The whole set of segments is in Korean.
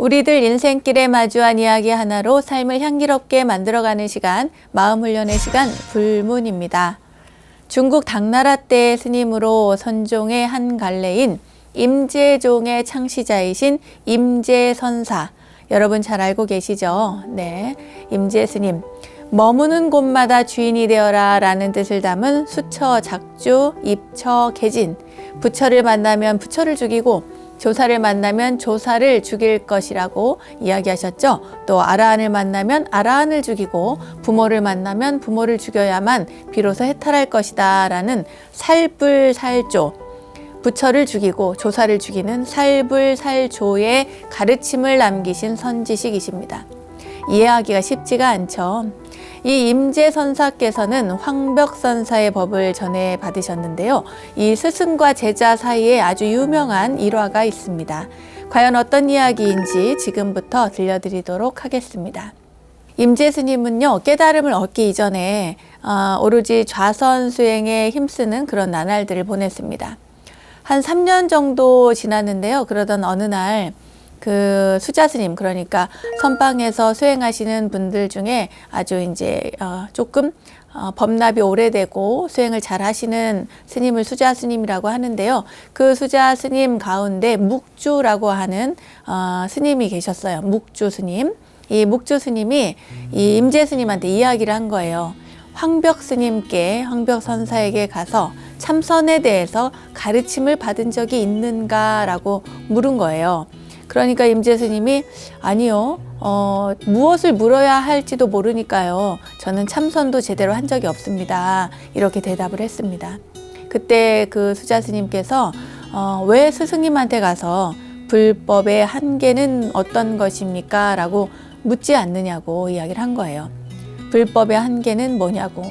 우리들 인생길에 마주한 이야기 하나로 삶을 향기롭게 만들어가는 시간, 마음 훈련의 시간, 불문입니다. 중국 당나라 때 스님으로 선종의 한 갈래인 임재종의 창시자이신 임재선사. 여러분 잘 알고 계시죠? 네. 임재 스님. 머무는 곳마다 주인이 되어라 라는 뜻을 담은 수처, 작주, 입처, 개진. 부처를 만나면 부처를 죽이고 조사를 만나면 조사를 죽일 것이라고 이야기하셨죠. 또 아라한을 만나면 아라한을 죽이고 부모를 만나면 부모를 죽여야만 비로소 해탈할 것이다 라는 살불살조 부처를 죽이고 조사를 죽이는 살불살조의 가르침을 남기신 선지식이십니다. 이해하기가 쉽지가 않죠. 이 임재 선사께서는 황벽 선사의 법을 전해 받으셨는데요. 이 스승과 제자 사이에 아주 유명한 일화가 있습니다. 과연 어떤 이야기인지 지금부터 들려드리도록 하겠습니다. 임재 스님은요 깨달음을 얻기 이전에 어, 오로지 좌선 수행에 힘쓰는 그런 나날들을 보냈습니다. 한 3년 정도 지났는데요. 그러던 어느 날 그 수자 스님 그러니까 선방에서 수행하시는 분들 중에 아주 이제 어, 조금 어, 법납이 오래되고 수행을 잘 하시는 스님을 수자 스님이라고 하는데요. 그 수자 스님 가운데 묵주라고 하는 어, 스님이 계셨어요. 묵주 스님. 이 묵주 스님이 이 임재 스님한테 이야기를 한 거예요. 황벽 스님께 황벽 선사에게 가서 참선에 대해서 가르침을 받은 적이 있는가라고 물은 거예요. 그러니까 임재 스님이 아니요. 어, 무엇을 물어야 할지도 모르니까요. 저는 참선도 제대로 한 적이 없습니다. 이렇게 대답을 했습니다. 그때 그 수자 스님께서 어, 왜 스승님한테 가서 불법의 한계는 어떤 것입니까? 라고 묻지 않느냐고 이야기를 한 거예요. 불법의 한계는 뭐냐고.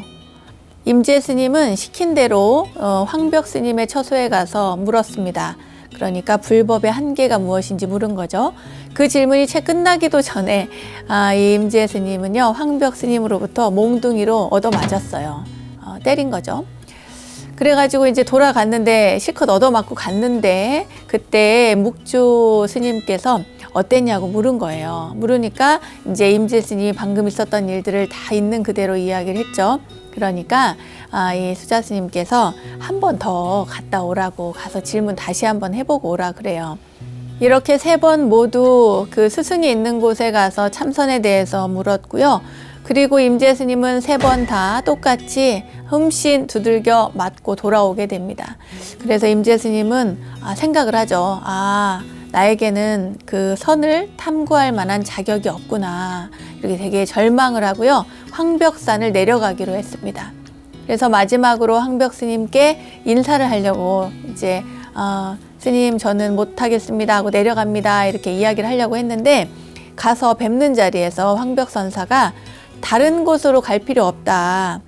임재 스님은 시킨 대로 어, 황벽 스님의 처소에 가서 물었습니다. 그러니까 불법의 한계가 무엇인지 물은 거죠. 그 질문이 채 끝나기도 전에 아, 이 임재 스님은요 황벽 스님으로부터 몽둥이로 얻어 맞았어요. 어, 때린 거죠. 그래가지고 이제 돌아갔는데 실컷 얻어맞고 갔는데 그때 묵주 스님께서 어땠냐고 물은 거예요. 물으니까 이제 임재 스님이 방금 있었던 일들을 다 있는 그대로 이야기를 했죠. 그러니까 아, 이 수자 스님께서 한 번 더 갔다 오라고 가서 질문 다시 한 번 해보고 오라 그래요. 이렇게 세 번 모두 그 스승이 있는 곳에 가서 참선에 대해서 물었고요. 그리고 임재 스님은 세 번 다 똑같이 흠씬 두들겨 맞고 돌아오게 됩니다. 그래서 임재 스님은 아, 생각을 하죠. 아, 나에게는 그 선을 탐구할 만한 자격이 없구나. 이렇게 되게 절망을 하고요. 황벽산을 내려가기로 했습니다. 그래서 마지막으로 황벽 스님께 인사를 하려고 이제 어, 스님 저는 못하겠습니다 하고 내려갑니다 이렇게 이야기를 하려고 했는데 가서 뵙는 자리에서 황벽 선사가 다른 곳으로 갈 필요 없다.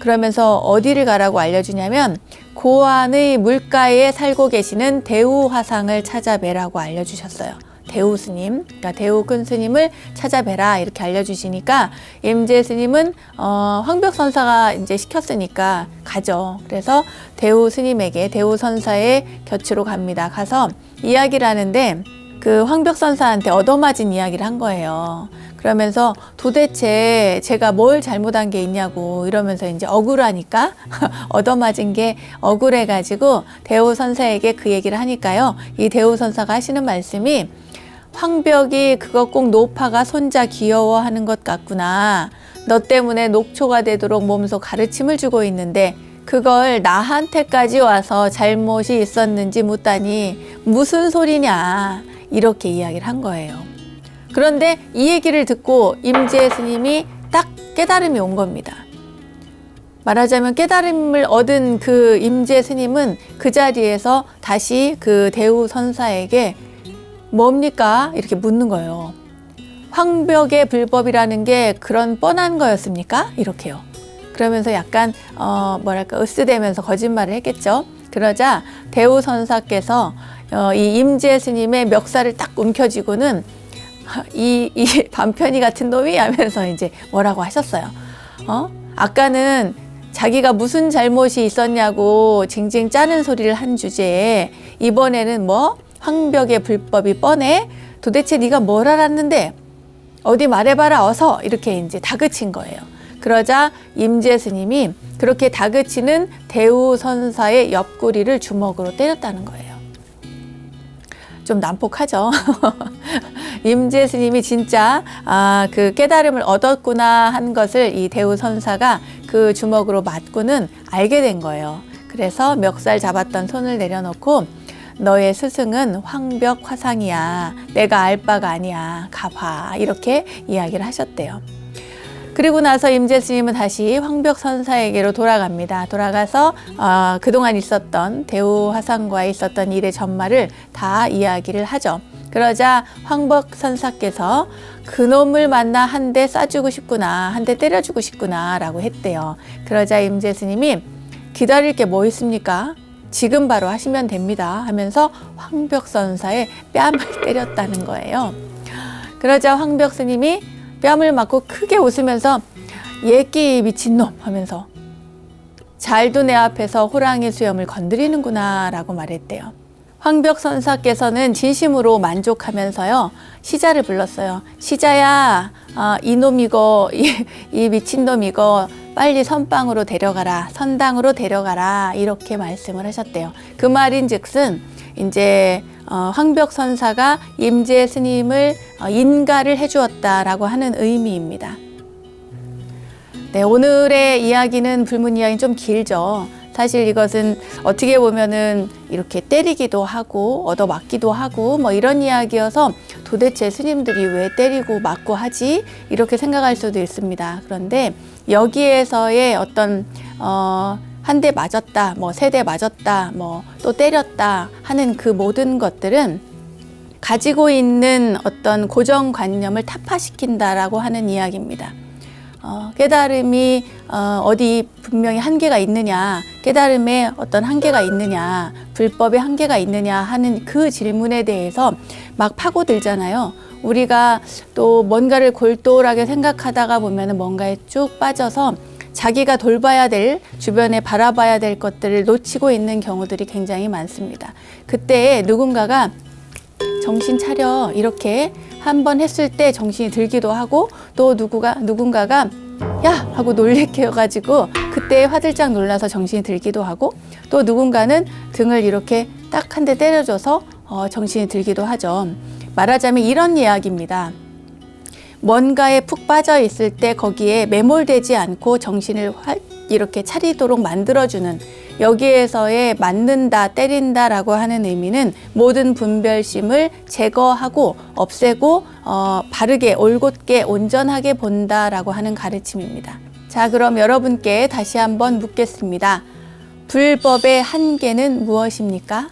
그러면서 어디를 가라고 알려주냐면 고안의 물가에 살고 계시는 대우 화상을 찾아뵈라고 알려주셨어요. 대우 스님, 그러니까 큰 스님을 찾아뵈라 이렇게 알려주시니까 임재 스님은 어, 황벽 선사가 이제 시켰으니까 가죠. 그래서 대우 스님에게 대우 선사의 곁으로 갑니다. 가서 이야기를 하는데 그 황벽 선사한테 얻어맞은 이야기를 한 거예요. 그러면서 도대체 제가 뭘 잘못한 게 있냐고 이러면서 이제 억울하니까 얻어맞은 게 억울해가지고 대우 선사에게 그 얘기를 하니까요. 이 대우 선사가 하시는 말씀이 황벽이 그거 꼭 노파가 손자 귀여워하는 것 같구나. 너 때문에 녹초가 되도록 몸소 가르침을 주고 있는데 그걸 나한테까지 와서 잘못이 있었는지 묻다니 무슨 소리냐. 이렇게 이야기를 한 거예요. 그런데 이 얘기를 듣고 임재 스님이 딱 깨달음이 온 겁니다. 말하자면 깨달음을 얻은 그 임재 스님은 그 자리에서 다시 그 대우 선사에게 뭡니까? 이렇게 묻는 거예요. 황벽의 불법이라는 게 그런 뻔한 거였습니까? 이렇게요. 그러면서 약간 어 뭐랄까 으스대면서 거짓말을 했겠죠. 그러자 대우 선사께서 어, 이 임재 스님의 멱살을 딱 움켜쥐고는 이, 이 반편이 같은 놈이 하면서 이제 뭐라고 하셨어요. 어? 아까는 자기가 무슨 잘못이 있었냐고 징징 짜는 소리를 한 주제에 이번에는 뭐 황벽의 불법이 뻔해 도대체 네가 뭘 알았는데 어디 말해봐라 어서 이렇게 이제 다그친 거예요. 그러자 임재 스님이 그렇게 다그치는 대우 선사의 옆구리를 주먹으로 때렸다는 거예요. 좀 난폭하죠. 임재 스님이 진짜 아, 그 깨달음을 얻었구나 한 것을 이 대우 선사가 그 주먹으로 맞고는 알게 된 거예요. 그래서 멱살 잡았던 손을 내려놓고 너의 스승은 황벽 화상이야. 내가 알 바가 아니야. 가봐. 이렇게 이야기를 하셨대요. 그리고 나서 임재 스님은 다시 황벽 선사에게로 돌아갑니다. 돌아가서 어, 그동안 있었던 대우 화상과에 있었던 일의 전말을 다 이야기를 하죠. 그러자 황벽 선사께서 그놈을 만나 한대 쏴주고 싶구나, 한 대 때려주고 싶구나라고 했대요. 그러자 임재 스님이 기다릴 게 뭐 있습니까? 지금 바로 하시면 됩니다. 하면서 황벽 선사의 뺨을 때렸다는 거예요. 그러자 황벽 스님이 뺨을 맞고 크게 웃으면서 예끼 미친놈 하면서 잘도 내 앞에서 호랑이 수염을 건드리는구나 라고 말했대요. 황벽 선사께서는 진심으로 만족하면서요 시자를 불렀어요. 시자야, 아, 이놈 이거 이, 이 미친놈 이거 빨리 선방으로 데려가라, 선당으로 데려가라 이렇게 말씀을 하셨대요. 그 말인즉슨 이제 어, 황벽 선사가 임재 스님을 어, 인가를 해주었다라고 하는 의미입니다. 네, 오늘의 이야기는 불문 이야기는 좀 길죠. 사실 이것은 어떻게 보면은 이렇게 때리기도 하고 얻어 맞기도 하고 뭐 이런 이야기여서 도대체 스님들이 왜 때리고 맞고 하지 이렇게 생각할 수도 있습니다. 그런데 여기에서의 어떤 어, 한 대 맞았다, 뭐 세 대 맞았다, 뭐 또 때렸다 하는 그 모든 것들은 가지고 있는 어떤 고정관념을 타파시킨다라고 하는 이야기입니다. 어, 깨달음이 어, 어디 분명히 한계가 있느냐, 깨달음에 어떤 한계가 있느냐, 불법의 한계가 있느냐 하는 그 질문에 대해서 막 파고들잖아요. 우리가 또 뭔가를 골똘하게 생각하다가 보면 뭔가에 쭉 빠져서 자기가 돌봐야 될 주변에 바라봐야 될 것들을 놓치고 있는 경우들이 굉장히 많습니다. 그때 누군가가 정신 차려 이렇게 한 번 했을 때 정신이 들기도 하고 또 누구가 누군가가 야 하고 놀래켜 가지고 그때 화들짝 놀라서 정신이 들기도 하고 또 누군가는 등을 이렇게 딱 한 대 때려줘서 어, 정신이 들기도 하죠. 말하자면 이런 이야기입니다. 뭔가에 푹 빠져 있을 때 거기에 매몰되지 않고 정신을 활, 이렇게 차리도록 만들어주는 여기에서의 맞는다, 때린다 라고 하는 의미는 모든 분별심을 제거하고 없애고 어, 바르게, 올곧게, 온전하게 본다 라고 하는 가르침입니다. 자, 그럼 여러분께 다시 한번 묻겠습니다. 불법의 한계는 무엇입니까?